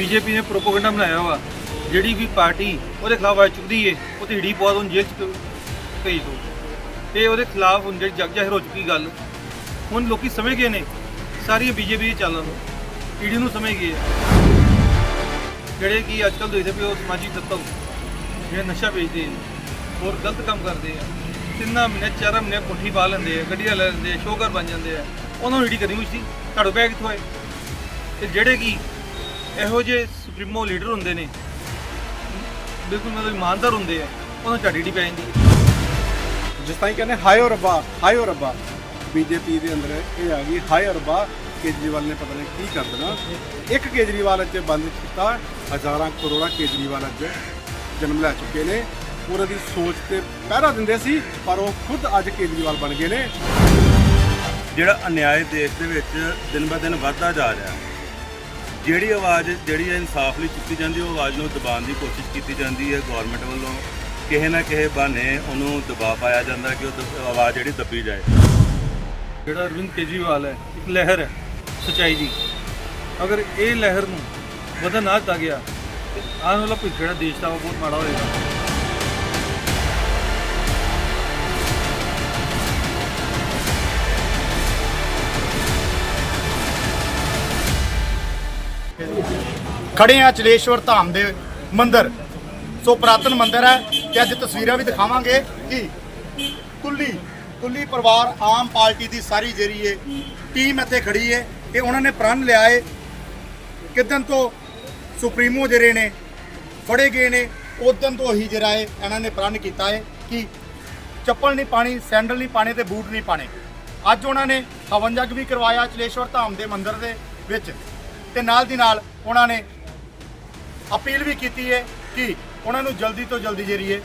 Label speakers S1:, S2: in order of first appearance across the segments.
S1: BJP ਨੇ propaganda ਬਣਾਇਆ ਵਾ, ਜਿਹੜੀ ਵੀ ਪਾਰਟੀ ਉਹਦੇ ਖਿਲਾਫ ਆ ਚੁੱਕਦੀ ਏ, ਉਹ ਤੇ ਹੀੜੀ ਪਵਾ ਦੋ ਜੇਲ੍ਹ ਚ ਭੇਜ ਦੋ ਤੇ ਉਹਦੇ ਖਿਲਾਫ ਹੁਣ ਜਿਹੜੀ ਜਗ ਜ਼ਾਹਿਰ ਹੋ ਚੁੱਕੀ ਗੱਲ, ਹੁਣ ਲੋਕੀ ਸਮਝ ਗਏ ਨੇ ਸਾਰੀ ਬੀਜੇਪੀ ਦੀ ਚੱਲਣ ਈਡੀ ਨੂੰ ਸਮਝ ਗਏ ਆ। ਜਿਹੜੇ ਕਿ ਅੱਜ ਕੱਲ੍ਹ ਦੇਖਦੇ ਪਏ ਉਹ ਸਮਾਜਿਕ ਤੱਤਵ ਜਿਹੜੇ ਨਸ਼ਾ ਵੇਚਦੇ ਆ ਹੋਰ ਗਲਤ ਕੰਮ ਕਰਦੇ ਆ, ਤਿੰਨਾਂ ਮਹੀਨੇ, ਚਾਰਾਂ ਮਹੀਨੇ ਕੋਠੀ ਪਾ ਲੈਂਦੇ ਆ, ਗੱਡੀਆਂ ਲੈ ਲੈਂਦੇ ਆ ਸ਼ੋਗਰ ਬਣ ਜਾਂਦੇ ਆ, ਉਹਨਾਂ ਨੂੰ ਈਡੀ ਕਰਨੀ ਹੋਈ ਸੀ ਤੁਹਾਡੇ ਪੈ ਕਿੱਥੋਂ ਆਏ ਤੇ ਜਿਹੜੇ ਕਿ ਇਹੋ ਜਿਹੇ ਸੁਪਰੀਮੋ ਲੀਡਰ ਹੁੰਦੇ ਨੇ। ਬਿਲਕੁਲ ਮਤਲਬ ਇਮਾਨਦਾਰ ਹੁੰਦੇ ਆ ਉਹਨਾਂ ਝਾੜੀ ਈਡੀ ਪੈ ਜਾਂਦੀ ਹੈ।
S2: ਜਿਸ ਤਰ੍ਹਾਂ ਹੀ ਕਹਿੰਦੇ ਹਾਏ ਓ ਰੱਬਾ ਹਾਏ ਓ ਰੱਬਾ ਬੀਜੇਪੀ ਦੇ ਅੰਦਰ ਇਹ ਆ ਗਈ ਹਾਏ ਓ ਰੱਬਾ ਕੇਜਰੀਵਾਲ ਨੇ ਪਤਾ ਨਹੀਂ ਕੀ ਕਰ ਦੇਣਾ। ਇੱਕ ਕੇਜਰੀਵਾਲ ਅੱਜ ਬੰਦ ਕੀਤਾ ਹਜ਼ਾਰਾਂ ਕਰੋੜਾਂ ਕੇਜਰੀਵਾਲ ਅੱਜ ਜਨਮ ਲੈ ਚੁੱਕੇ ਨੇ। ਉਹਨਾਂ ਦੀ ਸੋਚ ਤੇ ਪਹਿਰਾ ਦਿੰਦੇ ਸੀ ਪਰ ਉਹ ਖੁਦ ਅੱਜ ਕੇਜਰੀਵਾਲ ਬਣ ਗਏ ਨੇ।
S3: ਜਿਹੜਾ ਅਨਿਆਏ ਦੇਸ਼ ਦੇ ਵਿੱਚ ਦਿਨ ਬ ਦਿਨ ਵੱਧਦਾ ਜਾ ਰਿਹਾ ਜਿਹੜੀ ਆਵਾਜ਼, ਜਿਹੜੀ ਹੈ ਇਨਸਾਫ ਲਈ ਚੁੱਕੀ ਜਾਂਦੀ ਉਹ ਆਵਾਜ਼ ਨੂੰ ਦਬਾਉਣ ਦੀ ਕੋਸ਼ਿਸ਼ ਕੀਤੀ ਜਾਂਦੀ ਹੈ ਗਵਰਨਮੈਂਟ ਵੱਲੋਂ। ਕਿਸੇ ਨਾ ਕਿਸੇ ਬਹਾਨੇ ਉਹਨੂੰ ਦਬਾਅ ਪਾਇਆ ਜਾਂਦਾ ਕਿ ਉਹ ਦ- ਆਵਾਜ਼ ਜਿਹੜੀ ਦੱਬੀ ਜਾਏ।
S1: ਜਿਹੜਾ ਅਰਵਿੰਦ ਕੇਜਰੀਵਾਲ ਹੈ, ਇੱਕ ਲਹਿਰ ਹੈ, ਸਚਾਈ ਦੀ। ਅਗਰ ਇਹ ਲਹਿਰ ਨੂੰ ਵਧਣ ਨਾ ਦਿੱਤਾ ਗਿਆ, ਤੇ ਆਉਣ ਵਾਲਾ ਭਵਿੱਖ ਜਿਹੜਾ ਦੇਸ਼ ਦਾ ਉਹ ਬਹੁਤ ਮਾੜਾ ਹੋਏਗਾ।
S4: ਖੜੇ ਆ ਚਲੇਸ਼ਵਰ ਧਾਮ ਦੇ ਮੰਦਿਰ। ਸੋ ਪ੍ਰਾਤਨ ਮੰਦਿਰ ਹੈ ਤੇ ਅੱਜ ਤਸਵੀਰਾਂ ਵੀ ਦਿਖਾਵਾਂਗੇ ਕਿ ਕੁੱਲੀ ਕੁੱਲੀ ਪਰਿਵਾਰ ਆਮ ਪਾਰਟੀ ਦੀ ਸਾਰੀ ਜਿਹੜੀ ਏ ਟੀਮ ਇੱਥੇ ਖੜੀ ਏ ਤੇ ਉਹਨਾਂ ਨੇ ਪ੍ਰਣ ਲਿਆ ਏ ਕਿਦਨ ਤੋਂ ਸੁਪਰੀਮੋ ਜਿਹੜੇ ਨੇ ਫੜੇ ਗਏ ਨੇ ਉਦੋਂ ਤੋਂ ਹੀ ਜਿਹੜਾ ਏ ਇਹਨਾਂ ਨੇ ਪ੍ਰਣ ਕੀਤਾ ਏ ਕਿ ਚੱਪਲ ਨਹੀਂ ਪਾਣੀ, ਸੈਂਡਲ ਨਹੀਂ ਪਾਣੇ ਤੇ ਬੂਟ ਨਹੀਂ ਪਾਣੇ। ਅੱਜ ਉਹਨਾਂ ਨੇ ਹਵਨ ਜਗ ਵੀ ਕਰਵਾਇਆ ਚਲੇਸ਼ਵਰ ਧਾਮ ਦੇ ਮੰਦਿਰ ਦੇ ਵਿੱਚ ਤੇ ਨਾਲ ਦੀ ਨਾਲ ਉਹਨਾਂ ਨੇ ਅਪੀਲ ਵੀ ਕੀਤੀ ਹੈ ਕਿ ਉਹਨਾਂ ਨੂੰ ਜਲਦੀ ਤੋਂ ਜਲਦੀ ਜਿਹੜੀ ਹੈ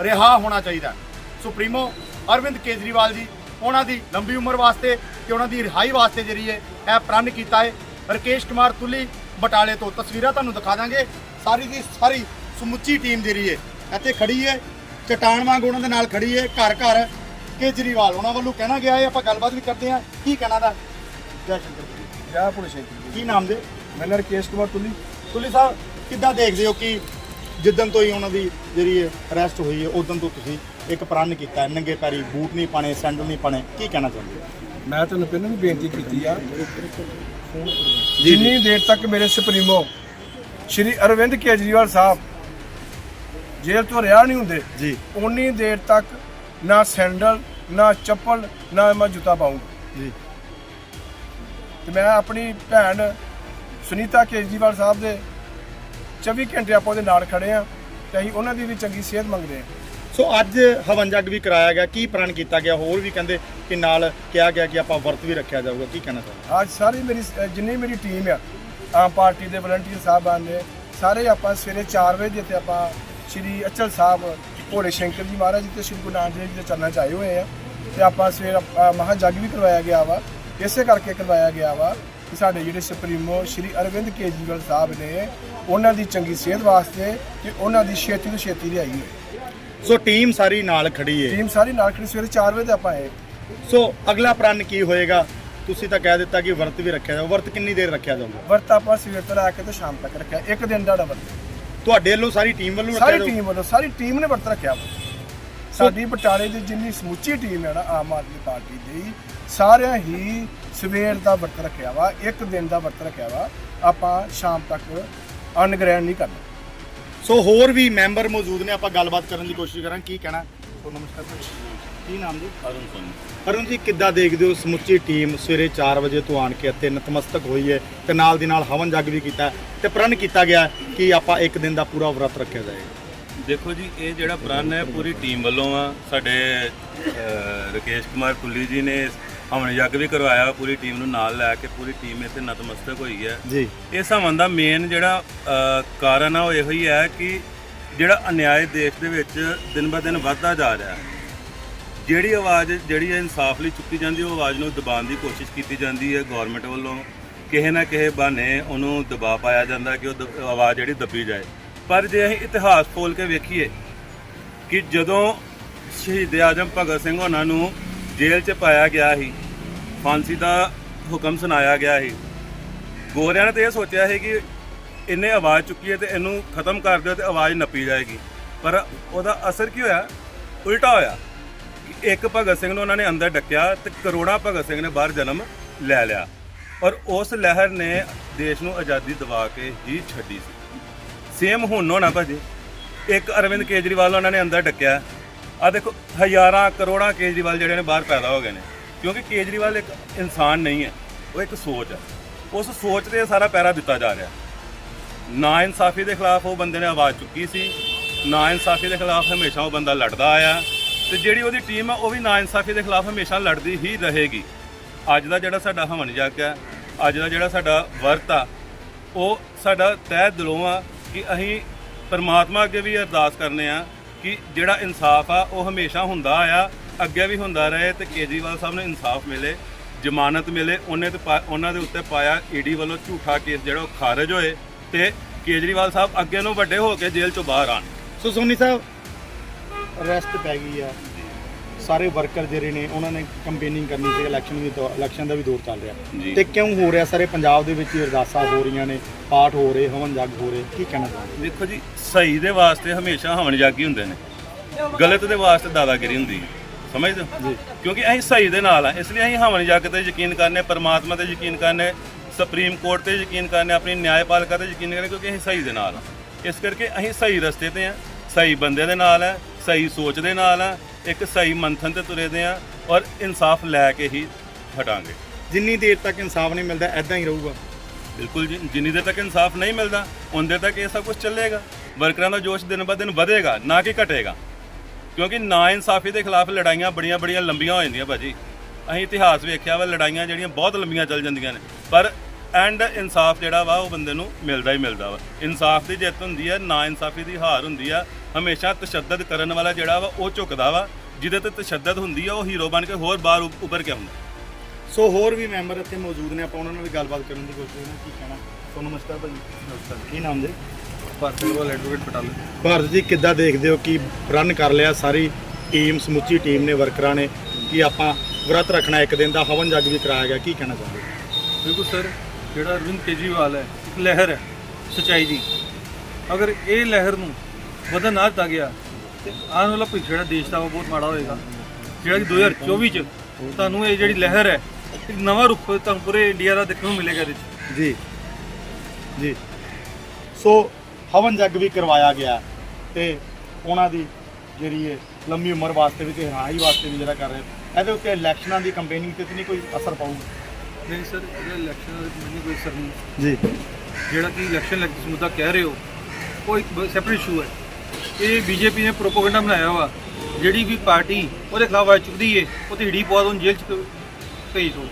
S4: ਰਿਹਾ ਹੋਣਾ ਚਾਹੀਦਾ ਸੁਪਰੀਮੋ ਅਰਵਿੰਦ ਕੇਜਰੀਵਾਲ ਜੀ ਉਹਨਾਂ ਦੀ ਲੰਬੀ ਉਮਰ ਵਾਸਤੇ ਤੇ ਉਹਨਾਂ ਦੀ ਰਿਹਾਈ ਵਾਸਤੇ ਜਿਹੜੀ ਹੈ ਇਹ ਪ੍ਰਣ ਕੀਤਾ ਹੈ। ਰਕੇਸ਼ ਕੁਮਾਰ ਤੁਲੀ ਬਟਾਲੇ ਤੋਂ ਤਸਵੀਰਾਂ ਤੁਹਾਨੂੰ ਦਿਖਾ ਦਾਂਗੇ। ਸਾਰੀ ਦੀ ਸਾਰੀ ਸਮੁੱਚੀ ਟੀਮ ਜਿਹੜੀ ਹੈ ਇੱਥੇ ਖੜੀ ਹੈ। ਚਟਾਨ ਵਾਂਗ ਉਹਨਾਂ ਦੇ ਨਾਲ ਖੜੀ ਹੈ। ਘਰ ਘਰ ਕੇਜਰੀਵਾਲ ਉਹਨਾਂ ਵੱਲੋਂ ਕਹਿਣਾ ਗਿਆ ਹੈ ਆਪਾਂ ਗੱਲਬਾਤ ਵੀ ਕਰਦੇ ਹਾਂ। ਕੀ ਕਹਿਣਾ ਦਾ? ਜੈ ਸ਼ੰਕਰ ਜੀ।
S2: ਜੈ ਪੁਲਿਸ ਸ਼ੇਖਰ
S4: ਕੀ ਨਾਮ ਦੇ?
S2: ਮੈਂ ਰਕੇਸ਼ ਕੁਮਾਰ ਤੁਲੀ।
S4: ਤੁਲੀ ਸਾਹਿਬ ਕਿੱਦਾਂ ਦੇਖਦੇ ਹੋ ਕਿ ਜਿੱਦਣ ਤੋਂ ਹੀ ਉਹਨਾਂ ਦੀ ਜਿਹੜੀ ਅਰੈਸਟ ਹੋਈ ਹੈ ਉਦੋਂ ਤੋਂ ਤੁਸੀਂ ਇੱਕ ਪ੍ਰਣ ਕੀਤਾ ਹੈ, ਨੰਗੇ ਪੈਰੀ ਬੂਟ ਨਹੀਂ ਪਾਣੇ ਸੈਂਡਲ ਨਹੀਂ ਪਾਣੇ ਕੀ ਕਹਿਣਾ ਚਾਹੁੰਦੇ ਹੋ?
S2: ਮੈਂ ਤੁਹਾਨੂੰ ਪਹਿਲਾਂ ਵੀ ਬੇਨਤੀ ਕੀਤੀ ਆ। ਜਿੰਨੀ ਦੇਰ ਤੱਕ ਮੇਰੇ ਸੁਪਰੀਮੋ ਸ਼੍ਰੀ ਅਰਵਿੰਦ ਕੇਜਰੀਵਾਲ ਸਾਹਿਬ ਜੇਲ੍ਹ ਤੋਂ ਰਿਹਾ ਨਹੀਂ ਹੁੰਦੇ
S4: ਜੀ।
S2: ਉਨੀ ਦੇਰ ਤੱਕ ਨਾ ਸੈਂਡਲ ਨਾ ਚੱਪਲ ਨਾ ਮੈਂ ਜੁੱਤਾ ਪਾਉਂਗਾ
S4: ਜੀ।
S2: ਤੇ ਮੈਂ ਆਪਣੀ ਭੈਣ ਸੁਨੀਤਾ ਕੇਜਰੀਵਾਲ ਸਾਹਿਬ ਦੇ 24 ਘੰਟੇ ਆਪਾਂ ਉਹਦੇ ਨਾਲ ਖੜੇ ਆ ਤੇ ਅਸੀਂ ਉਹਨਾਂ ਦੀ ਵੀ ਚੰਗੀ ਸਿਹਤ ਮੰਗਦੇ ਆ।
S4: ਸੋ ਅੱਜ ਹਵਨ ਜਗ ਵੀ ਕਰਾਇਆ ਗਿਆ ਕੀ ਪ੍ਰਣ ਕੀਤਾ ਗਿਆ? ਹੋਰ ਵੀ ਕਹਿੰਦੇ ਕਿ ਨਾਲ ਕਿਹਾ ਗਿਆ ਕਿ ਆਪਾਂ ਵਰਤ ਵੀ ਰੱਖਿਆ ਜਾਊਗਾ। ਕੀ ਕਹਿਣਾ ਚਾਹੁੰਦੇ
S2: ਅੱਜ ਸਾਰੀ ਮੇਰੀ ਜਿੰਨੀ ਮੇਰੀ ਟੀਮ ਆ ਆਮ ਪਾਰਟੀ ਦੇ ਵਲੰਟੀਅਰ ਸਾਹਿਬਾਨ ਨੇ ਸਾਰੇ ਆਪਾਂ ਸਵੇਰੇ 4 ਵਜੇ ਤੇ ਆਪਾਂ ਸ਼੍ਰੀ ਅਚਲ ਸਾਹਿਬ ਭੋਲੇ ਸ਼ੰਕਰ ਜੀ ਮਹਾਰਾਜ ਜੀ ਤੇ ਸ਼੍ਰੀ ਗੁਰੂ ਨਾਨਕ ਦੇਵ ਜੀ ਦੇ ਚਰਨਾਂ 'ਚ ਆਏ ਹੋਏ ਆ ਤੇ ਆਪਾਂ ਸਵੇਰ ਮਹਾ ਜੱਗ ਵੀ ਕਰਵਾਇਆ ਗਿਆ ਵਾ ਇਸੇ ਕਰਕੇ ਕਰਵਾਇਆ ਗਿਆ ਵਾ ਕਿ ਸਾਡੇ ਜਿਹੜੇ ਸੁਪਰੀਮੋ ਸ਼੍ਰੀ ਅਰਵਿੰਦ ਕੇਜਰੀਵਾਲ ਸਾਹਿਬ ਨੇ ਉਹਨਾਂ ਦੀ ਚੰਗੀ ਸਿਹਤ ਵਾਸਤੇ ਤੇ ਉਹਨਾਂ ਦੀ ਛੇਤੀ ਤੋਂ ਛੇਤੀ ਰਿਹਾਈ ਹੋਏ
S4: ਸੋ ਟੀਮ ਸਾਰੀ ਨਾਲ ਖੜੀ ਹੈ
S2: ਟੀਮ ਸਾਰੀ ਨਾਲ ਖੜੀ ਸਵੇਰੇ 4 ਵਜੇ ਤੇ ਆਪਾਂ ਆਏ।
S4: ਸੋ ਅਗਲਾ ਪ੍ਰਣ ਕੀ ਹੋਏਗਾ? ਤੁਸੀਂ ਤਾਂ ਕਹਿ ਦਿੱਤਾ ਕਿ ਵਰਤ ਵੀ ਰੱਖਿਆ ਜਾਊਗਾ ਵਰਤ ਕਿੰਨੀ ਦੇਰ ਰੱਖਿਆ ਜਾਊਗਾ?
S2: ਵਰਤ ਆਪਾਂ ਸਵੇਰ ਤੋਂ ਲੈ ਕੇ ਤੇ ਸ਼ਾਮ ਤੱਕ ਰੱਖਿਆ। ਇੱਕ ਦਿਨ ਦਾ ਵਰਤ।
S4: ਤੁਹਾਡੇ ਵੱਲੋਂ ਸਾਰੀ ਟੀਮ ਵੱਲੋਂ ਰੱਖਿਆ
S2: ਸਾਰੀ ਟੀਮ ਵੱਲੋਂ ਸਾਰੀ ਟੀਮ ਨੇ ਵਰਤ ਰੱਖਿਆ। ਸਾਡੀ ਬਟਾਲੇ ਦੀ ਜਿੰਨੀ ਸਮੁੱਚੀ ਟੀਮ ਹੈ ਨਾ ਆਮ ਆਦਮੀ ਪਾਰਟੀ ਦੀ ਸਾਰਿਆਂ ਹੀ ਸਵੇਰ ਦਾ ਵਰਤ ਰੱਖਿਆ ਵਾ ਇੱਕ ਦਿਨ ਦਾ ਵਰਤ ਰੱਖਿਆ ਵਾ ਆਪਾਂ ਸ਼ਾਮ ਤੱਕ ਅੰਨ ਗ੍ਰਹਿਣ ਨਹੀਂ ਕਰਨਾ।
S4: ਸੋ ਹੋਰ ਵੀ ਮੈਂਬਰ ਮੌਜੂਦ ਨੇ ਆਪਾਂ ਗੱਲਬਾਤ ਕਰਨ ਦੀ ਕੋਸ਼ਿਸ਼ ਕਰਾਂਗੇ। ਕੀ ਕਹਿਣਾ? ਸੋ ਨਮਸਕਾਰ ਸਰ ਕੀ ਨਾਮ ਜੀ?
S3: ਅਰੁਣ ਸਿੰਘ।
S4: ਅਰੁਣ ਜੀ ਕਿੱਦਾਂ ਦੇਖਦੇ ਹੋ ਸਮੁੱਚੀ ਟੀਮ ਸਵੇਰੇ 4 ਵਜੇ ਤੋਂ ਆਣ ਕੇ ਇੱਥੇ ਨਤਮਸਤਕ ਹੋਈ ਹੈ ਤੇ ਨਾਲ ਦੀ ਨਾਲ ਹਵਨ ਜਗ ਵੀ ਕੀਤਾ ਤੇ ਪ੍ਰਣ ਕੀਤਾ ਗਿਆ ਕਿ ਆਪਾਂ ਇੱਕ ਦਿਨ ਦਾ ਪੂਰਾ ਵਰਤ ਰੱਖਿਆ ਜਾਏਗਾ
S3: ਦੇਖੋ ਜੀ ਇਹ ਜਿਹੜਾ ਪ੍ਰਣ ਹੈ ਪੂਰੀ ਟੀਮ ਵੱਲੋਂ ਆ। ਸਾਡੇ ਰਕੇਸ਼ ਕੁਮਾਰ ਕੁੱਲੀ ਜੀ ਨੇ ਹਵਨ ਯੱਗ ਵੀ ਕਰਵਾਇਆ ਪੂਰੀ ਟੀਮ ਨੂੰ ਨਾਲ ਲੈ ਕੇ ਪੂਰੀ ਟੀਮ ਇੱਥੇ ਨਤਮਸਤਕ ਹੋਈ ਹੈ।
S4: ਜੀ।
S3: ਇਸ ਹਵਨ ਦਾ ਮੇਨ ਜਿਹੜਾ ਅ, ਕਾਰਨ ਆ ਉਹ ਇਹੋ ਹੀ ਹੈ ਕਿ ਜਿਹੜਾ ਅਨਿਆਏ ਦੇਸ਼ ਦੇ ਵਿੱਚ ਦਿਨ ਬ ਦਿਨ ਵੱਧਦਾ ਜਾ ਰਿਹਾ ਹੈ। ਜਿਹੜੀ ਆਵਾਜ਼ ਜਿਹੜੀ ਇਨਸਾਫ ਲਈ ਚੁੱਕੀ ਜਾਂਦੀ ਉਹ ਆਵਾਜ਼ ਨੂੰ ਦਬਾਉਣ ਦੀ ਕੋਸ਼ਿਸ਼ ਕੀਤੀ ਜਾਂਦੀ ਹੈ ਗਵਰਨਮੈਂਟ ਵੱਲੋਂ। ਕਿਸੇ ਨਾ ਕਿਸੇ ਬਹਾਨੇ ਉਹਨੂੰ ਦਬਾ ਪਾਇਆ ਜਾਂਦਾ ਕਿ ਉਹ ਦ- ਆਵਾਜ਼ ਜਿਹੜੀ ਦੱਬੀ ਜਾਏ। ਪਰ ਜੇ ਅਸੀਂ ਇਤਿਹਾਸ ਫੋਲ ਕੇ ਵੇਖੀਏ ਕਿ ਜਦੋਂ ਸ਼ਹੀਦ ਆਜਮ ਭਗਤ ਸਿੰਘ ਉਹਨਾਂ ਨੂੰ ਜੇਲ੍ਹ 'ਚ ਪਾਇਆ ਗਿਆ ਸੀ, ਫਾਂਸੀ ਦਾ ਹੁਕਮ ਸੁਣਾਇਆ ਗਿਆ ਸੀ, ਗੋਰਿਆਂ ਨੇ ਤਾਂ ਇਹ ਸੋਚਿਆ ਸੀ ਕਿ ਇਹਨੇ ਆਵਾਜ਼ ਚੁੱਕੀ ਹੈ ਤੇ ਇਹਨੂੰ ਖਤਮ ਕਰ ਦਿਓ ਤੇ ਆਵਾਜ਼ ਨੱਪੀ ਜਾਏਗੀ। ਪਰ ਉਹਦਾ ਅਸਰ ਕੀ ਹੋਇਆ? ਉਲਟਾ ਹੋਇਆ ਇੱਕ ਭਗਤ ਸਿੰਘ ਨੂੰ ਉਹਨਾਂ ਨੇ ਅੰਦਰ ਡੱਕਿਆ ਤੇ ਕਰੋੜਾਂ ਭਗਤ ਸਿੰਘ ਨੇ ਬਾਹਰ ਜਨਮ ਲੈ ਲਿਆ ਔਰ ਉਸ ਲਹਿਰ ਨੇ ਦੇਸ਼ ਨੂੰ ਆਜ਼ਾਦੀ ਦਿਵਾ ਕੇ ਹੀ ਛੱਡੀ ਸੀ। ਸੇਮ ਹੁਣ ਹੋਣਾ ਭਾਜੀ। ਇੱਕ ਅਰਵਿੰਦ ਕੇਜਰੀਵਾਲ ਉਹਨਾਂ ਨੇ ਅੰਦਰ ਡੱਕਿਆ। ਆ ਦੇਖੋ, ਹਜ਼ਾਰਾਂ ਕਰੋੜਾਂ ਕੇਜਰੀਵਾਲ ਜਿਹੜੇ ਨੇ ਬਾਹਰ ਪੈਦਾ ਹੋ ਗਏ ਨੇ। ਕਿਉਂਕਿ ਕੇਜਰੀਵਾਲ ਇੱਕ ਇਨਸਾਨ ਨਹੀਂ ਹੈ, ਉਹ ਇੱਕ ਸੋਚ ਹੈ। ਉਸ ਸੋਚ ਤੇ ਸਾਰਾ ਪੈਰਾ ਦਿੱਤਾ ਜਾ ਰਿਹਾ। ਨਾ ਇਨਸਾਫੀ ਦੇ ਖਿਲਾਫ ਉਹ ਬੰਦੇ ਨੇ ਆਵਾਜ਼ ਚੁੱਕੀ ਸੀ, ਨਾ ਇਨਸਾਫੀ ਦੇ ਖਿਲਾਫ ਹਮੇਸ਼ਾ ਉਹ ਬੰਦਾ ਲੜਦਾ ਆਇਆ। ਤੇ ਜਿਹੜੀ ਉਹਦੀ ਟੀਮ ਆ, ਉਹ ਵੀ ਨਾ ਇਨਸਾਫੀ ਦੇ ਖਿਲਾਫ ਹਮੇਸ਼ਾ ਲੜਦੀ ਹੀ ਰਹੇਗੀ। ਅੱਜ ਦਾ ਜਿਹੜਾ ਸਾਡਾ ਹਵਨ ਜੱਗ ਹੈ ਅੱਜ ਦਾ ਜਿਹੜਾ ਸਾਡਾ ਵਰਤ ਆ, ਉਹ ਸਾਡਾ ਤਹਿ ਦਿਲੋਂ ਆ ਕਿ ਅਸੀਂ ਪਰਮਾਤਮਾ ਅੱਗੇ ਵੀ ਅਰਦਾਸ ਕਰਨੇ ਆ ਕਿ ਜਿਹੜਾ ਇਨਸਾਫ ਆ, ਉਹ ਹਮੇਸ਼ਾ ਹੁੰਦਾ ਆ ਅੱਗੇ ਵੀ ਹੁੰਦਾ ਰਹੇ ਤੇ ਕੇਜਰੀਵਾਲ ਸਾਹਿਬ ਨੂੰ ਇਨਸਾਫ ਮਿਲੇ, ਜ਼ਮਾਨਤ ਮਿਲੇ, ਉਹਨੇ ਤੇ ਪਾ- ਉਹਨਾਂ ਦੇ ਉੱਤੇ ਪਾਇਆ ਈਡੀ ਵੱਲੋਂ ਝੂਠਾ ਕੇਸ ਜਿਹੜਾ ਉਹ ਖਾਰਜ ਹੋਏ ਤੇ ਕੇਜਰੀਵਾਲ ਸਾਹਿਬ ਅੱਗੇ ਨੂੰ ਵੱਡੇ ਹੋ ਕੇ ਜੇਲ੍ਹ ਚੋਂ ਬਾਹਰ ਆਣ
S4: ਸੋ ਸੋਨੀ ਸਾਹਿਬ, ਅਰੈਸਟ ਪੈ ਗਈ ਆ। ਸਾਰੇ ਵਰਕਰ ਜਿਹੜੇ ਨੇ ਉਹਨਾਂ ਨੇ ਕੰਪੇਨਿੰਗ ਕਰਨੀ ਸੀ ਇਲੈਕਸ਼ਨ ਵੀ ਦੌ- ਇਲੈਕਸ਼ਨ ਦਾ ਵੀ ਦੌਰ ਚੱਲ। ਰਿਹਾ। ਤੇ ਕਿਉਂ ਹੋ ਰਿਹਾ? ਸਾਰੇ ਪੰਜਾਬ ਦੇ ਵਿੱਚ ਹੀ ਅਰਦਾਸਾਂ ਹੋ ਰਹੀਆਂ ਨੇ ਪਾਠ ਹੋ ਰਹੇ ਹਵਨ ਜੱਗ ਹੋ ਰਹੇ ਕੀ ਕਹਿਣਾ ਚਾਹੁੰਦੇ
S3: ਦੇਖੋ ਜੀ ਸਹੀ ਦੇ ਵਾਸਤੇ ਹਮੇਸ਼ਾ ਹਵਨ ਜਾਗੀ ਹੁੰਦੇ ਨੇ। ਗਲਤ ਦੇ ਵਾਸਤੇ ਦਾਦਾਗਿਰੀ ਹੁੰਦੀ ਹੈ। ਸਮਝਦੇ ਹੋ? ਕਿਉਂਕਿ ਅਸੀਂ ਸਹੀ ਦੇ ਨਾਲ ਆ ਇਸ ਲਈ ਅਸੀਂ ਹਵਨ ਜੱਗ ਤੇ ਯਕੀਨ ਕਰਨੇ ਪਰਮਾਤਮਾ ਤੇ ਯਕੀਨ ਕਰਨੇ ਸੁਪਰੀਮ ਕੋਰਟ ਤੇ ਯਕੀਨ ਕਰਨੇ ਆਪਣੀ ਨਿਆਂਪਾਲਿਕਾ ਤੇ ਯਕੀਨ ਕਰਨੇ ਕਿਉਂਕਿ ਅਸੀਂ ਸਹੀ ਦੇ ਨਾਲ ਆ। ਇਸ ਕਰਕੇ ਅਸੀਂ ਸਹੀ ਰਸਤੇ ਤੇ ਆ ਸਹੀ ਬੰਦੇ ਦੇ ਨਾਲ ਆ ਸਹੀ ਸੋਚ ਦੇ ਨਾਲ ਆ ਇੱਕ ਸਹੀ ਮੰਥਨ ਤੇ ਤੁਰੇ ਦੇ ਆ ਔਰ ਇਨਸਾਫ ਲੈ ਕੇ ਹੀ ਹਟਾਂਗੇ।
S4: ਜਿੰਨੀ ਦੇਰ ਤੱਕ ਇਨਸਾਫ ਨਹੀਂ ਮਿਲਦਾ ਐਦਾਂ ਹੀ ਰਹੂਗਾ।
S3: ਬਿਲਕੁਲ ਜੀ ਜਿੰਨੀ ਦੇਰ ਤੱਕ ਇਨਸਾਫ ਨਹੀਂ ਮਿਲਦਾ ਉਨੀ ਦੇਰ ਤੱਕ ਇਹ ਸਭ ਕੁਝ ਚੱਲੇਗਾ। ਵਰਕਰਾਂ ਦਾ ਜੋਸ਼ ਦਿਨ ਬ ਦਿਨ ਵਧੇਗਾ ਨਾ ਕਿ ਘਟੇਗਾ। ਕਿਉਂਕਿ ਨਾ ਇਨਸਾਫੀ ਦੇ ਖਿਲਾਫ ਲੜਾਈਆਂ ਬੜੀਆਂ ਬੜੀਆਂ ਲੰਬੀਆਂ ਹੋ ਜਾਂਦੀਆਂ ਭਾਜੀ। ਅਸੀਂ ਇਤਿਹਾਸ ਵੇਖਿਆ ਵਾ ਲੜਾਈਆਂ ਜਿਹੜੀਆਂ ਬਹੁਤ ਲੰਬੀਆਂ ਚੱਲ ਜਾਂਦੀਆਂ ਨੇ। ਪਰ ਐਂਡ ਇਨਸਾਫ ਜਿਹੜਾ ਵਾ ਉਹ ਬੰਦੇ ਨੂੰ ਮਿਲਦਾ ਹੀ ਮਿਲਦਾ ਵਾ। ਇਨਸਾਫ ਦੀ ਜਿੱਤ ਹੁੰਦੀ ਹੈ ਨਾ ਇਨਸਾਫੀ ਦੀ ਹਾਰ ਹੁੰਦੀ ਆ ਹਮੇਸ਼ਾ ਤਸ਼ੱਦਦ ਕਰਨ ਵਾਲਾ ਜਿਹੜਾ ਵਾ ਉਹ ਝੁਕਦਾ ਵਾ। ਜਿਹਦੇ ਤੇ ਤਸ਼ੱਦਦ ਹੁੰਦੀ ਆ ਉਹ ਹੀਰੋ ਬਣ ਕੇ ਹੋਰ ਬਾਹਰ ਉੱ- ਉੱਭਰ ਕੇ ਆਉਂਦਾ।
S4: ਸੋ ਹੋਰ ਵੀ ਮੈਂਬਰ ਇੱਥੇ ਮੌਜੂਦ ਨੇ ਆਪਾਂ ਉਹਨਾਂ ਨਾਲ ਵੀ ਗੱਲਬਾਤ ਕਰਨ ਦੀ ਕੋਸ਼ਿਸ਼ ਕਰਾਂਗੇ। ਕੀ ਕਹਿਣਾ? ਤੁਹਾਨੂੰ ਨਮਸਕਾਰ ਭਾਜੀ। ਕੀ ਨਾਮ ਜੀ?
S1: ਪਰਸਨਲ ਐਡਵੋਕੇਟ ਪਟਾਲੇ
S4: ਭਾਰਤ ਜੀ ਕਿੱਦਾਂ ਦੇਖਦੇ ਹੋ ਕਿ ਰਨ ਕਰ ਲਿਆ ਸਾਰੀ ਟੀਮ ਸਮੁੱਚੀ ਟੀਮ ਨੇ ਵਰਕਰਾਂ ਨੇ ਕਿ ਆਪਾਂ ਵਰਤ ਰੱਖਣਾ ਇੱਕ ਦਿਨ ਦਾ ਹਵਨ ਜੱਗ ਵੀ ਕਰਾਇਆ ਗਿਆ ਕੀ ਕਹਿਣਾ ਚਾਹੁੰਦੇ ਹੋ?
S1: ਬਿਲਕੁਲ ਸਰ ਜਿਹੜਾ ਅਰਵਿੰਦ ਕੇਜਰੀਵਾਲ ਹੈ ਇੱਕ ਲਹਿਰ ਹੈ ਸਚਾਈ ਦੀ। ਅਗਰ ਇਹ ਲਹਿਰ ਨੂੰ ਵਧਣ ਨਾ ਦਿੱਤਾ ਗਿਆ। ਤੇ ਆਉਣ ਵਾਲਾ ਭਵਿੱਖ ਜਿਹੜਾ ਦੇਸ਼ ਦਾ ਉਹ ਬਹੁਤ ਮਾੜਾ ਹੋਏਗਾ। ਜਿਹੜਾ ਕਿ 2024 ਚ ਤੁਹਾਨੂੰ ਇਹ ਜਿਹੜੀ ਲਹਿਰ ਹੈ ਇੱਕ ਨਵਾਂ ਰੂਪ ਤੁਹਾਨੂੰ ਪੂਰੇ ਇੰਡੀਆ ਦਾ ਦੇਖਣ ਨੂੰ ਮਿਲੇਗਾ ਇਹਦੇ ਚ।
S4: ਜੀ। ਜੀ। ਸੋ ਹਵਨ ਜੱਗ ਵੀ ਕਰਵਾਇਆ ਗਿਆ ਤੇ ਉਹਨਾਂ ਦੀ ਜਿਹੜੀ ਹੈ ਲੰਮੀ ਉਮਰ ਵਾਸਤੇ ਵੀ ਤੇ ਰਿਹਾਈ ਵਾਸਤੇ ਵੀ ਜਿਹੜਾ ਕਰ ਰਹੇ ਇਹਦੇ ਉੱਤੇ ਇਲੈਕਸ਼ਨਾਂ ਦੀ ਕੰਪੇਨਿੰਗ ਤੇ ਤਾਂ ਨਹੀਂ ਕੋਈ ਅਸਰ ਪਾਊਗਾ?
S1: ਨਹੀਂ ਸਰ ਇਹਦਾ ਇਲੈਕਸ਼ਨ ਦਾ ਮੈਨੂੰ ਕੋਈ ਅਸਰ ਨਹੀਂ।
S4: ਜੀ।
S1: ਜਿਹੜਾ ਕਿ ਇਲੈਕਸ਼ਨ ਲੱਗ ਤੁਸੀਂ ਮੁੱਦਾ ਕਹਿ ਰਹੇ ਹੋ ਉਹ ਇੱਕ ਸੈਪਰੇਟ ਇਸ਼ੂ ਹੈ। ਇਹ ਬੀਜੇਪੀ ਨੇ ਪ੍ਰੋਪਗੈਂਡਾ ਬਣਾਇਆ ਵਾ, ਜਿਹੜੀ ਵੀ ਪਾਰਟੀ ਉਹਦੇ ਖਿਲਾਫ ਆ ਚੁੱਕਦੀ ਏ ਉਹ ਤੇ ਹੀੜੀ ਪਵਾ ਦੋ ਜੇਲ੍ਹ ਚ ਭੇਜ ਦੋ।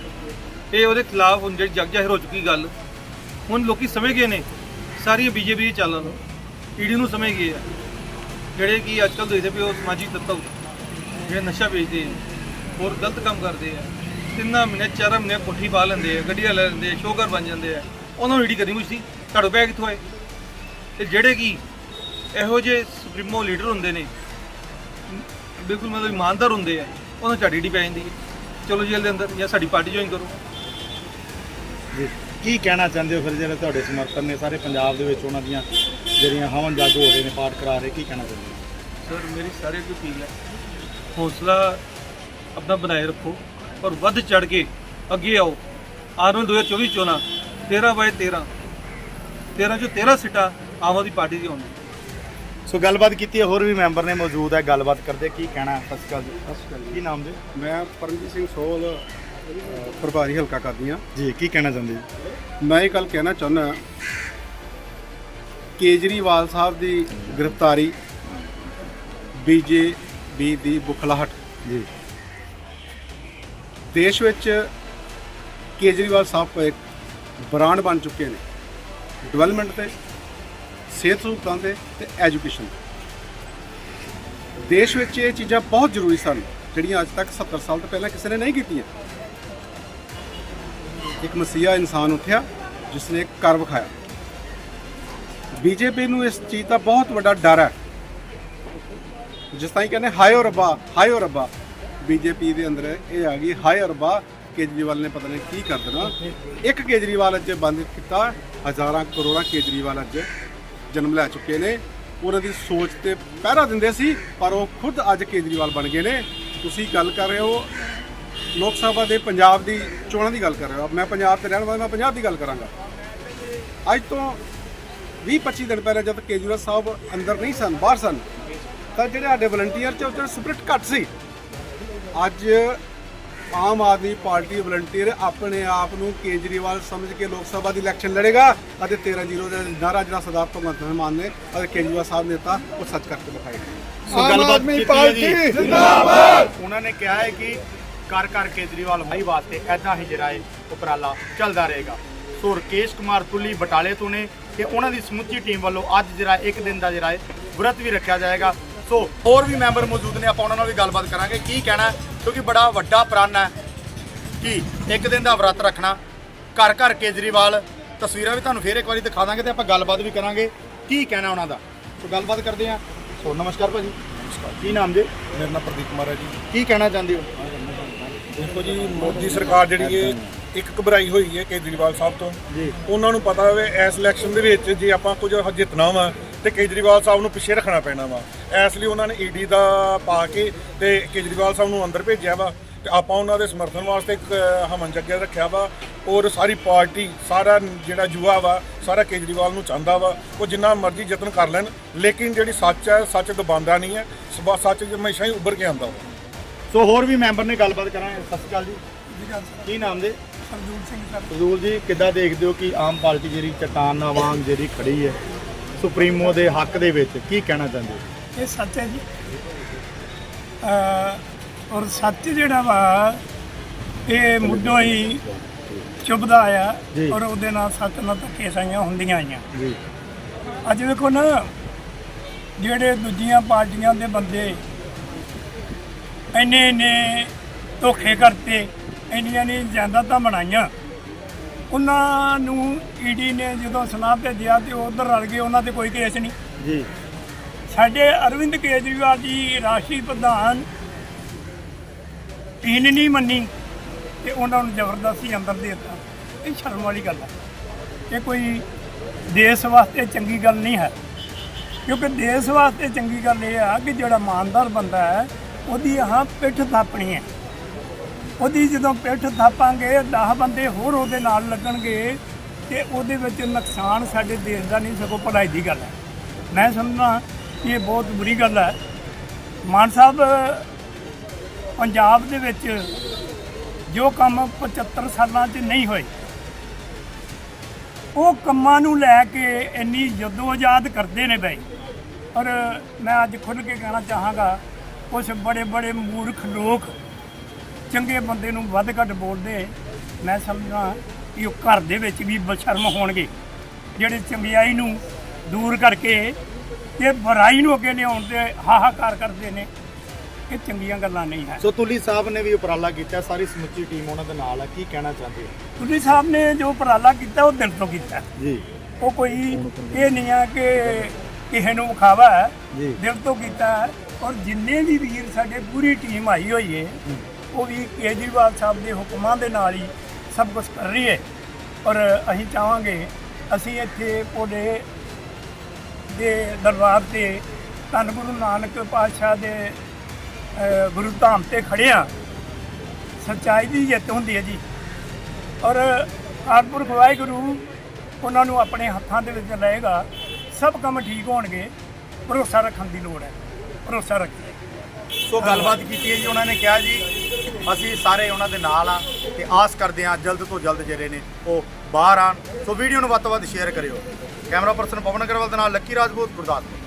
S1: ਇਹ ਉਹਦੇ ਖਿਲਾਫ ਹੁਣ ਜਿਹੜੀ ਜਗ ਜ਼ਾਹਿਰ ਹੋ ਚੁੱਕੀ ਗੱਲ, ਹੁਣ ਲੋਕੀ ਸਮਝ ਗਏ ਨੇ ਸਾਰੀ ਬੀਜੇਪੀ ਦੀ ਚਾਲਾਂ ਈਡੀ ਨੂੰ ਸਮਝ ਗਏ ਆ। ਜਿਹੜੇ ਕਿ ਅੱਜ ਕੱਲ੍ਹ ਦੇਖਦੇ ਪਏ ਉਹ ਸਮਾਜਿਕ ਤੱਤਵ ਜਿਹੜੇ ਨਸ਼ਾ ਵੇਚਦੇ ਆ, ਹੋਰ ਗਲਤ ਕੰਮ ਕਰਦੇ ਆ, ਤਿੰਨਾਂ ਮਹੀਨੇ, ਚਾਰਾਂ ਮਹੀਨੇ ਕੋਠੀ ਪਾ ਲੈਂਦੇ ਆ, ਗੱਡੀਆਂ ਲੈ ਲੈਂਦੇ ਆ ਸ਼ੋਗਰ ਬਣ ਜਾਂਦੇ ਆ, ਉਹਨਾਂ ਨੂੰ ਈਡੀ ਕਰਨੀ ਕੁਛ ਸੀ ਤੁਹਾਡੇ ਪੈ ਕਿੱਥੋਂ ਆਏ? ਤੇ ਜਿਹੜੇ ਕਿ ਇਹੋ ਜਿਹੇ ਸੁਪਰੀਮੋ ਲੀਡਰ ਹੁੰਦੇ ਨੇ। ਬਿਲਕੁਲ ਮਤਲਬ ਇਮਾਨਦਾਰ ਹੁੰਦੇ ਆ। ਉਹਨਾਂ ਝਾੜੀ ਈਡੀ ਪੈ ਜਾਂਦੀ ਹੈ। ਚਲੋ ਜੇਲ੍ਹ ਦੇ ਅੰਦਰ ਜਾਂ ਸਾਡੀ ਪਾਰਟੀ ਜੁਆਇਨ ਕਰੋ।
S4: ਜੀ ਕੀ ਕਹਿਣਾ ਚਾਹੁੰਦੇ ਹੋ ਫਿਰ ਜਿਹੜੇ ਤੁਹਾਡੇ ਸਮਰਥਨ ਨੇ? ਸਾਰੇ ਪੰਜਾਬ ਦੇ ਵਿੱਚ ਉਹਨਾਂ ਦੀਆਂ ਜਿਹੜੀਆਂ ਹਵਨ ਜੱਗ ਹੋ ਰਹੇ ਨੇ ਪਾਠ ਕਰਾ ਰਹੇ ਕੀ ਕਹਿਣਾ ਚਾਹੁੰਦੇ ਹੋ?
S1: ਸਰ ਮੇਰੀ ਸਾਰੇ ਨੂੰ ਅਪੀਲ ਹੈ ਹੌਸਲਾ ਆਪਣਾ ਬਣਾਏ ਰੱਖੋ ਔਰ ਵੱਧ ਚੜ ਕੇ ਅੱਗੇ ਆਓ। ਵਾਲੇ 2024 ਚੋਣਾਂ 13 ਬਾਏ 13 13 ਚੋਂ 13 ਸੀਟਾਂ ਆਮ ਆਦਮੀ ਪਾਰਟੀ ਦੀ ਹੋਣੀ
S4: ਸੋ ਗੱਲਬਾਤ ਕੀਤੀ ਹੈ ਹੋਰ ਵੀ ਮੈਂਬਰ ਨੇ ਮੌਜੂਦ ਹੈ ਗੱਲਬਾਤ ਕਰਦੇ ਕੀ ਕਹਿਣਾ ਸਤਿ ਸ਼੍ਰੀ ਅਕਾਲ ਜੀ। ਕੀ ਨਾਮ ਜੀ?
S5: ਮੈਂ ਪਰਮਜੀਤ ਸਿੰਘ ਸੋਲ ਪ੍ਰਭਾਰੀ ਹਲਕਾ ਕਰਦੀ ਹਾਂ।
S4: ਜੀ ਕੀ ਕਹਿਣਾ ਚਾਹੁੰਦੇ ਜੀ?
S5: ਮੈਂ ਇਹ ਗੱਲ ਕਹਿਣਾ ਚਾਹੁੰਦਾ ਕੇਜਰੀਵਾਲ ਸਾਹਿਬ ਦੀ ਗ੍ਰਿਫਤਾਰੀ ਬੀਜੇਪੀ ਦੀ ਬੁਖਲਾਹਟ।
S4: ਜੀ।
S5: ਦੇਸ਼ ਵਿੱਚ ਕੇਜਰੀਵਾਲ ਸਾਹਿਬ ਕੋ ਇੱਕ ਬ੍ਰਾਂਡ ਬਣ ਚੁੱਕੇ ਨੇ ਡਿਵੈਲਪਮੈਂਟ ਤੇ। ਸਿਹਤ ਸਹੂਲਤਾਂ ਦੇ ਤੇ ਐਜੂਕੇਸ਼ਨ ਦੇਸ਼ ਵਿੱਚ ਇਹ ਚੀਜ਼ਾਂ ਬਹੁਤ ਜ਼ਰੂਰੀ ਸਨ, ਜਿਹੜੀਆਂ ਅੱਜ ਤੱਕ 70 ਸਾਲ ਤੋਂ ਪਹਿਲਾਂ ਕਿਸੇ ਨੇ ਨਹੀਂ ਕੀਤੀਆਂ। ਇੱਕ ਮਸੀਹਾ ਇਨਸਾਨ ਉੱਠਿਆ ਜਿਸ ਨੇ ਕਰ ਵਿਖਾਇਆ। ਬੀਜੇਪੀ ਨੂੰ ਇਸ ਚੀਜ਼ ਦਾ ਬਹੁਤ ਵੱਡਾ ਡਰ ਹੈ। ਜਿਸ ਤਰ੍ਹਾਂ ਹੀ ਕਹਿੰਦੇ, ਹਾਏ ਓ ਰੱਬਾ, ਹਾਏ ਓ ਰੱਬਾ। ਬੀਜੇਪੀ ਦੇ ਅੰਦਰ ਇਹ ਆ ਗਈ, ਹਾਏ ਓ ਰੱਬਾ, ਕੇਜਰੀਵਾਲ ਨੇ ਪਤਾ ਨਹੀਂ ਕੀ ਕਰ ਦੇਣਾ। ਇੱਕ ਕੇਜਰੀਵਾਲ ਅੱਜ ਬੰਦ ਕੀਤਾ, ਹਜ਼ਾਰਾਂ ਕਰੋੜਾਂ ਕੇਜਰੀਵਾਲ ਅੱਜ ਜਨਮ ਲੈ ਚੁੱਕੇ ਨੇ। ਉਹਨਾਂ ਦੀ ਸੋਚ ਤੇ ਪਹਿਰਾ ਦਿੰਦੇ ਸੀ, ਪਰ ਉਹ ਖੁਦ ਅੱਜ ਕੇਜਰੀਵਾਲ ਬਣ ਗਏ ਨੇ। ਤੁਸੀਂ ਗੱਲ ਕਰ ਰਹੇ ਹੋ ਲੋਕ ਸਭਾ ਦੇ ਪੰਜਾਬ ਦੀ ਚੋਣਾਂ ਦੀ ਗੱਲ ਕਰ ਰਹੇ ਹੋ। ਮੈਂ ਪੰਜਾਬ ਤੇ ਰਹਿਣ ਵਾਲਾ, ਮੈਂ ਪੰਜਾਬ ਦੀ ਗੱਲ ਕਰਾਂਗਾ। ਅੱਜ ਤੋਂ 20-25 ਦਿਨ ਪਹਿਲਾਂ ਜਦ ਕੇਜਰੀਵਾਲ ਸਾਹਿਬ ਅੰਦਰ ਨਹੀਂ ਸਨ, ਬਾਹਰ ਸਨ, ਤਾਂ ਜਿਹੜੇ ਸਾਡੇ ਵਲੰਟੀਅਰ ਚ ਉਹਦੇ ਸਪਿਰਿਟ ਘੱਟ ਸੀ। ਅੱਜ ਆਮ ਆਦਮੀ ਪਾਰਟੀ ਵਲੰਟੀਅਰ ਆਪਣੇ ਆਪ ਨੂੰ ਕੇਜਰੀਵਾਲ ਸਮਝ ਕੇ ਲੋਕ ਸਭਾ ਦੀ ਇਲੈਕਸ਼ਨ ਲੜੇਗਾ ਅਤੇ 13-0 ਦਾ ਨਾਰਾ ਜਿਹੜਾ ਸਰਦਾਰ ਭਗਵੰਤ ਮਾਨ ਨੇ ਅਤੇ ਕੇਜਰੀਵਾਲ ਸਾਹਿਬ ਨੇ ਦਿੱਤਾ ਉਹ ਸੱਚ ਕਰਕੇ ਦਿਖਾਏਗਾ
S2: ਸੋ ਗੱਲਬਾਤ ਕੀਤੀ ਹੈ ਜੀ।
S4: ਉਹਨਾਂ ਨੇ ਕਿਹਾ ਹੈ ਕਿ ਕਰ ਕਰ ਕੇਜਰੀਵਾਲ ਭਾਈ ਵਾਸਤੇ ਐਦਾਂ ਹੀ ਜਿਹੜਾ ਹੈ ਉਪਰਾਲਾ ਚੱਲਦਾ ਰਹੇਗਾ। ਸੋ ਰਕੇਸ਼ ਕੁਮਾਰ ਤੁੱਲੀ ਬਟਾਲੇ ਤੋਂ ਨੇ ਤੇ ਉਹਨਾਂ ਦੀ ਸਮੁੱਚੀ ਟੀਮ ਵੱਲੋਂ ਅੱਜ ਜਿਹੜਾ ਇੱਕ ਦਿਨ ਦਾ ਜਿਹੜਾ ਵਰਤ ਵੀ ਰੱਖਿਆ ਜਾਏਗਾ। ਸੋ ਹੋਰ ਵੀ ਮੈਂਬਰ ਮੌਜੂਦ ਨੇ ਆਪਾਂ ਉਹਨਾਂ ਨਾਲ ਵੀ ਗੱਲਬਾਤ ਕਰਾਂਗੇ। ਕੀ ਕਹਿਣਾ ਕਿਉਂਕਿ ਬੜਾ ਵੱਡਾ ਪ੍ਰਣ ਹੈ ਕਿ ਇੱਕ ਦਿਨ ਦਾ ਵਰਤ ਰੱਖਣਾ ਘਰ ਘਰ ਕੇਜਰੀਵਾਲ ਤਸਵੀਰਾਂ ਵੀ ਤੁਹਾਨੂੰ ਫੇਰ ਇੱਕ ਵਾਰੀ ਦਿਖਾ ਦਾਂਗੇ ਤੇ ਆਪਾਂ ਗੱਲਬਾਤ ਵੀ ਕਰਾਂਗੇ। ਕੀ ਕਹਿਣਾ ਉਹਨਾਂ ਦਾ? ਸੋ ਗੱਲਬਾਤ ਕਰਦੇ ਹਾਂ? ਸੋ ਨਮਸਕਾਰ ਭਾਜੀ। ਕੀ ਨਾਮ ਜੀ?
S6: ਮੇਰਾ ਨਾਮ ਪ੍ਰਦੀਪ ਕੁਮਾਰ ਹੈ ਜੀ।
S4: ਕੀ ਕਹਿਣਾ ਚਾਹੁੰਦੇ ਹੋ?
S6: ਦੇਖੋ ਜੀ ਮੋਦੀ ਸਰਕਾਰ ਜਿਹੜੀ ਹੈ ਇੱਕ ਘਬਰਾਈ ਹੋਈ ਹੈ ਕੇਜਰੀਵਾਲ ਸਾਹਿਬ ਤੋਂ।
S4: ਜੀ।
S6: ਉਹਨਾਂ ਨੂੰ ਪਤਾ ਹੋਵੇ ਇਸ ਇਲੈਕਸ਼ਨ ਦੇ ਵਿੱਚ ਜੇ ਆਪਾਂ ਕੁਝ ਜਿੱਤਣਾ ਵਾ ਤੇ ਕੇਜਰੀਵਾਲ ਸਾਹਿਬ ਨੂੰ ਪਿੱਛੇ ਰੱਖਣਾ ਪੈਣਾ ਵਾ। ਇਸ ਲਈ ਉਹਨਾਂ ਨੇ ਈਡੀ ਦਾ ਪਾ ਕੇ ਤੇ ਕੇਜਰੀਵਾਲ ਸਾਹਿਬ ਨੂੰ ਅੰਦਰ ਭੇਜਿਆ ਵਾ ਤੇ ਆਪਾਂ ਉਹਨਾਂ ਦੇ ਸਮਰਥਨ ਵਾਸਤੇ ਇੱਕ ਹਮਨ ਜੱਗਿਆ ਰੱਖਿਆ ਵਾ। ਔਰ ਸਾਰੀ ਪਾਰਟੀ ਸਾਰਾ ਜਿਹੜਾ ਜੂਆ ਵਾ ਸਾਰਾ ਕੇਜਰੀਵਾਲ ਨੂੰ ਚਾਹੁੰਦਾ ਵਾ। ਉਹ ਜਿੰਨਾ ਮਰਜ਼ੀ ਯਤਨ ਕਰ ਲੈਣ ਲੇਕਿਨ ਜਿਹੜੀ ਸੱਚ ਹੈ ਸੱਚ ਦਬਾਉਂਦਾ ਨਹੀਂ ਹੈ। ਸਭ- ਸੱਚ ਹਮੇਸ਼ਾ ਹੀ ਉੱਭਰ ਕੇ ਆਉਂਦਾ ਵਾ।
S4: ਸੋ ਹੋਰ ਵੀ ਮੈਂਬਰ ਨੇ ਗੱਲਬਾਤ ਕਰਾਂਗੇ। ਸਤਿ ਸ਼੍ਰੀ ਅਕਾਲ ਜੀ। ਕੀ ਨਾਮ ਦੇ
S7: ਸਰਦੂਲ ਸਿੰਘ ਸਰ।
S4: ਫਜ਼ੂਲ ਜੀ ਕਿੱਦਾਂ ਦੇਖਦੇ ਹੋ ਕਿ ਆਮ ਪਾਰਟੀ ਜਿਹੜੀ ਚਟਾਨ ਵਾਂਗ ਜਿਹੜੀ ਖੜੀ ਹੈ ਸੁਪਰੀਮੋ ਦੇ ਹੱਕ ਦੇ ਵਿੱਚ ਕੀ ਕਹਿਣਾ ਚਾਹੁੰਦੇ ਹੋ?
S8: ਇਹ ਸੱਚ ਹੈ ਜੀ। ਅਹ ਔਰ ਸੱਚ ਜਿਹੜਾ ਵਾ ਇਹ ਮੁੱਢੋਂ ਹੀ ਚੁੱਭਦਾ ਆ
S4: ਜੀ।
S8: ਔਰ ਉਹਦੇ ਨਾਲ ਸੱਚ ਨਾਲ ਧੱਕੇ ਸਾਈਆਂ ਹੁੰਦੀਆਂ ਆਈਆਂ।
S4: ਜੀ।
S8: ਅੱਜ ਵੇਖੋ ਨਾ ਜਿਹੜੇ ਦੂਜੀਆਂ ਪਾਰਟੀਆਂ ਦੇ ਬੰਦੇ ਇੰਨੇ ਇੰਨੇ ਧੋਖੇ ਕਰਤੇ ਇੰਨੀਆਂ ਨੇ ਜਾਇਦਾਦਾਂ ਬਣਾਈਆਂ ਉਹਨਾਂ ਨੂੰ ਈਡੀ ਨੇ ਜਦੋਂ ਸਲਾਹ ਭੇਜਿਆ ਤੇ ਉਧਰ ਰਲ ਗਏ ਉਹਨਾਂ ਤੇ ਕੋਈ ਕੇਸ ਨਹੀਂ।
S4: ਜੀ।
S8: ਸਾਡੇ ਅਰਵਿੰਦ ਕੇਜਰੀਵਾਲ ਜੀ ਰਾਸ਼ਟਰੀ ਪ੍ਰਧਾਨ ਟੀਨ ਨਹੀਂ ਮੰਨੀ ਤੇ ਉਹਨਾਂ ਨੂੰ ਜ਼ਬਰਦਸਤੀ ਅੰਦਰ ਦੇ ਦਿੱਤਾ। ਇਹ ਸ਼ਰਮ ਵਾਲੀ ਗੱਲ ਹੈ। ਇਹ ਕੋਈ ਦੇਸ਼ ਵਾਸਤੇ ਚੰਗੀ ਗੱਲ ਨਹੀਂ ਹੈ। ਕਿਉਂਕਿ ਦੇਸ਼ ਵਾਸਤੇ ਚੰਗੀ ਗੱਲ ਇਹ ਆ ਕਿ ਜਿਹੜਾ ਇਮਾਨਦਾਰ ਬੰਦਾ ਹੈ ਉਹਦੀ ਆਹ ਪਿੱਠ ਥਾਪਣੀ ਹੈ। ਉਹਦੀ ਜਦੋਂ ਪਿੱਠ ਥਾਪਾਂਗੇ 10 ਬੰਦੇ ਹੋਰ ਉਹਦੇ ਨਾਲ ਲੱਗਣਗੇ ਤੇ ਉਹਦੇ ਵਿੱਚ ਨੁਕਸਾਨ ਸਾਡੇ ਦੇਸ਼ ਦਾ ਨਹੀਂ, ਸਗੋਂ ਭਲਾਈ ਦੀ ਗੱਲ ਹੈ। ਮੈਂ ਸਮਝਦਾ ਇਹ ਬਹੁਤ ਬੁਰੀ ਗੱਲ ਹੈ। ਮਾਨ ਸਾਹਿਬ, ਪੰਜਾਬ ਦੇ ਵਿੱਚ ਜੋ ਕੰਮ 75 ਸਾਲਾਂ 'ਚ ਨਹੀਂ ਹੋਏ, ਉਹ ਕੰਮਾਂ ਨੂੰ ਲੈ ਕੇ ਇੰਨੀ ਜਦੋਜਹਿਦ ਕਰਦੇ ਨੇ ਬਈ। ਔਰ ਮੈਂ ਅੱਜ ਖੁੱਲ੍ਹ ਕੇ ਕਹਿਣਾ ਚਾਹਾਂਗਾ ਕੁਝ ਬੜੇ ਬੜੇ ਮੂਰਖ ਲੋਕ ਚੰਗੇ ਬੰਦੇ ਨੂੰ ਵੱਧ ਘੱਟ ਬੋਲਦੇ ਮੈਂ ਸਮਝਦਾ ਕਿ ਉਹ ਘਰ ਦੇ ਵਿੱਚ ਵੀ ਬਸ਼ਰਮ ਹੋਣਗੇ। ਜਿਹੜੇ ਚੰਗਿਆਈ ਨੂੰ ਦੂਰ ਕਰਕੇ ਤੇ ਬੁਰਾਈ ਨੂੰ ਅੱਗੇ ਲਿਆਉਣ ਤੇ ਹਾਹਾਕਾਰ ਕਰਦੇ ਨੇ ਇਹ ਚੰਗੀਆਂ ਗੱਲਾਂ ਨਹੀਂ ਹੈ।
S4: ਸੋ ਤੁਲੀ ਸਾਹਿਬ ਨੇ ਵੀ ਉਪਰਾਲਾ ਕੀਤਾ ਸਾਰੀ ਸਮੁੱਚੀ ਟੀਮ ਉਹਨਾਂ ਦੇ ਨਾਲ ਹੈ ਕੀ ਕਹਿਣਾ ਚਾਹੁੰਦੇ ਹੋ?
S8: ਤੁਸੀਂ ਸਾਹਿਬ ਨੇ ਜੋ ਉਪਰਾਲਾ ਕੀਤਾ ਉਹ ਦਿਲ ਤੋਂ ਕੀਤਾ।
S4: ਜੀ।
S8: ਉਹ ਕੋਈ ਇਹ ਨਹੀਂ ਆ ਕਿ ਕਿਸੇ ਨੂੰ ਵਿਖਾਵਾ। ਦਿਲ ਤੋਂ ਕੀਤਾ। ਔਰ ਜਿੰਨੇ ਵੀ ਵੀਰ ਸਾਡੇ ਪੂਰੀ ਟੀਮ ਆਈ ਹੋਈ ਹੈ। ਉਹ ਵੀ ਕੇਜਰੀਵਾਲ ਸਾਹਿਬ ਦੇ ਹੁਕਮਾਂ ਦੇ ਨਾਲ ਹੀ ਸਭ ਕੁਝ ਕਰ ਰਹੀ ਹੈ। ਔਰ ਅਸੀਂ ਚਾਹਾਂਗੇ ਅਸੀਂ ਇੱਥੇ ਉਹਦੇ ਦੇ ਦਰਬਾਰ ਤੇ ਧੰਨ ਗੁਰੂ ਨਾਨਕ ਪਾਤਸ਼ਾਹ ਦੇ ਗੁਰੂ ਧਾਮ ਤੇ ਖੜੇ ਆ ਸੱਚਾਈ ਦੀ ਜਿੱਤ ਹੁੰਦੀ ਹੈ ਜੀ। ਔਰ ਕਾਰਪੁਰਖ ਵਾਹਿਗੁਰੂ ਉਹਨਾਂ ਨੂੰ ਆਪਣੇ ਹੱਥਾਂ ਦੇ ਵਿੱਚ ਲਏਗਾ ਸਭ ਕੰਮ ਠੀਕ ਹੋਣਗੇ। ਭਰੋਸਾ ਰੱਖਣ ਦੀ ਲੋੜ ਹੈ। ਭਰੋਸਾ ਰੱਖੀਏ।
S4: ਸੋ ਗੱਲਬਾਤ ਕੀਤੀ ਹੈ ਜੀ ਉਹਨਾਂ ਨੇ ਕਿਹਾ ਜੀ ਅਸੀਂ ਸਾਰੇ ਉਹਨਾਂ ਦੇ ਨਾਲ ਆ ਤੇ ਆਸ ਕਰਦੇ ਹਾਂ ਜਲਦ ਤੋਂ ਜਲਦ ਜਿਹੜੇ ਨੇ ਉਹ ਬਾਹਰ ਆਣ ਸੋ ਵੀਡੀਓ ਨੂੰ ਵੱਧ ਤੋਂ ਵੱਧ ਸ਼ੇਅਰ ਕਰਿਓ। ਕੈਮਰਾ ਪਰਸਨ ਪਵਨ ਅਗਰਵਾਲ ਦੇ ਨਾਲ ਲੱਕੀ ਰਾਜਪੂਤ, ਗੁਰਦਾਸਪੁਰ।